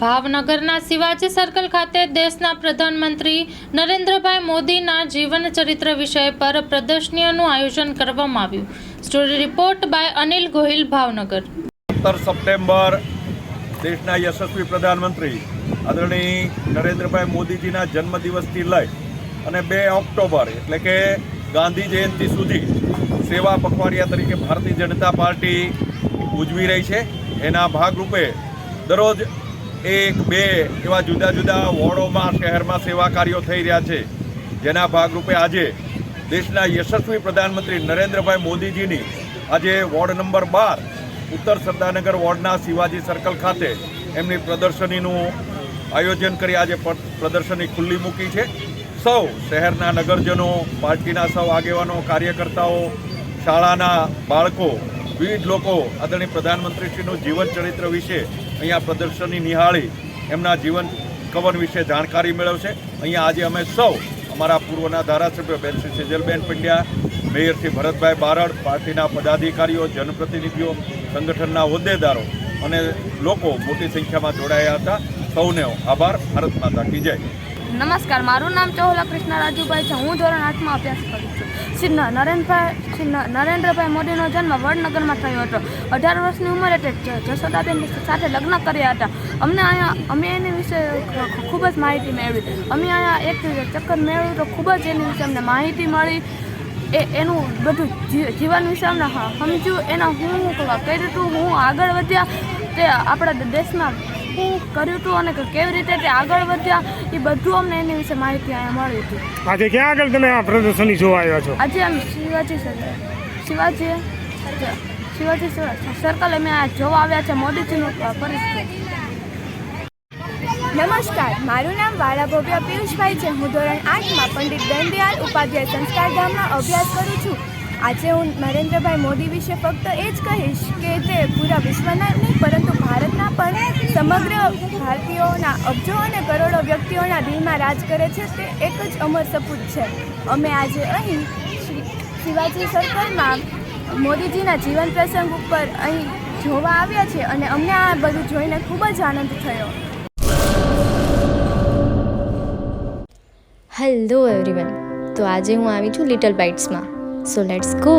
ભાવનગરના શિવાજી સર્કલ ખાતે દેશના પ્રધાનમંત્રી નરેન્દ્રભાઈ મોદીના જીવન ચરિત્ર વિષય પર પ્રદર્શનીનું આયોજન કરવામાં આવ્યું. Story report by Anil Gohil, Bhavnagar. સત્તર સપ્ટેમ્બર દેશના યશસ્વી પ્રધાનમંત્રી આદરણીય નરેન્દ્રભાઈ મોદીજીના જન્મદિવસથી લઈ અને બે ઓક્ટોબર એટલે કે ગાંધી જયંતિ સુધી સેવા પખવાડિયા તરીકે ભારતીય જનતા પાર્ટી ઉજવી રહી છે. એના ભાગરૂપે દરરોજ એક, બે એવા જુદા જુદા વોર્ડોમાં, શહેરમાં સેવા કાર્યો થઈ રહ્યા છે. જેના ભાગરૂપે આજે દેશના યશસ્વી પ્રધાનમંત્રી નરેન્દ્રભાઈ મોદીજીની આજે વોર્ડ નંબર બાર, ઉત્તર સરદારનગર વોર્ડના શિવાજી સર્કલ ખાતે એમની પ્રદર્શનીનું આયોજન કરી આજે પ્રદર્શની ખુલ્લી મૂકી છે. સૌ શહેરના નગરજનો, પાર્ટીના સૌ આગેવાનો, કાર્યકર્તાઓ, શાળાના બાળકો વિવિધ લોકો આદરણીય પ્રધાનમંત્રીશ્રીનું જીવન ચરિત્ર વિશે અહીંયા પ્રદર્શનની નિહાળી એમના જીવન કવન વિશે જાણકારી મેળવશે. અહીંયા આજે અમે સૌ અમારા પૂર્વના ધારાસભ્ય બેન શ્રી સેજલબેન પંડ્યા, મેયર શ્રી ભરતભાઈ બારડ, પાર્ટીના પદાધિકારીઓ, જનપ્રતિનિધિઓ, સંગઠનના હોદ્દેદારો અને લોકો મોટી સંખ્યામાં જોડાયા હતા. સૌને આભાર. ભારત માતા કી જય. નમસ્કાર. મારું નામ ચોહલા કૃષ્ણ રાજુભાઈ છે. હું ધોરણ આઠમાં અભ્યાસ કરું છું. શ્રી નરેન્દ્રભાઈ શ્રી નરેન્દ્રભાઈ મોદીનો જન્મ વડનગરમાં થયો હતો. અઢાર વર્ષની ઉંમરે તે જશોદાબેન સાથે લગ્ન કર્યા હતા. અમને અહીંયા, અમે એની વિશે ખૂબ જ માહિતી મેળવી. અમે અહીંયા એક ચક્કર મેળવ્યું તો ખૂબ જ એની વિશે અમને માહિતી મળી. એ, એનું બધું જીવન વિશે અમને સમજ્યું. એના હું કર્યું હતું હું આગળ વધ્યા તે આપણા દેશમાં શું કર્યું હતું અને કેવી રીતે તે આગળ વધ્યા? એ બધું અમને એની વિશે માહિતી અહીંયા મળી હતી. આજે ક્યાં આગળ તમે આ પ્રદર્શની જોવા આવ્યા છો? આજે અમે શિવાજી શિવાજી શિવાજી સર્કલ અમે આ જોવા આવ્યા છે મોદીજીનું પરિસ્થિતિ નમસ્કાર મારું નામ વાળા ભવ્ય પિયુષભાઈ છે. હું ધોરણ આઠમાં પંડિત દીનદયાળ ઉપાધ્યાય સંસ્કાર ધામમાં અભ્યાસ કરું છું. આજે હું નરેન્દ્રભાઈ મોદી વિશે ફક્ત એ જ કહીશ કે તે પૂરા વિશ્વના સમગ્ર ભારતીયોના અબજો અને કરોડો વ્યક્તિઓના દિલમાં રાજ કરે છે તે એક જ અમર સપૂત છે. અમે આજે અહીં શિવાજી સર્કલમાં મોદીજીના જીવન પ્રસંગ ઉપર અહીં જોવા આવ્યા છે અને અમને આ બધું જોઈને ખૂબ જ આનંદ થયો. હેલો એવરીવન તો આજે હું આવી છું લિટલ બાઇટ્સમાં સો લેટ્સ ગો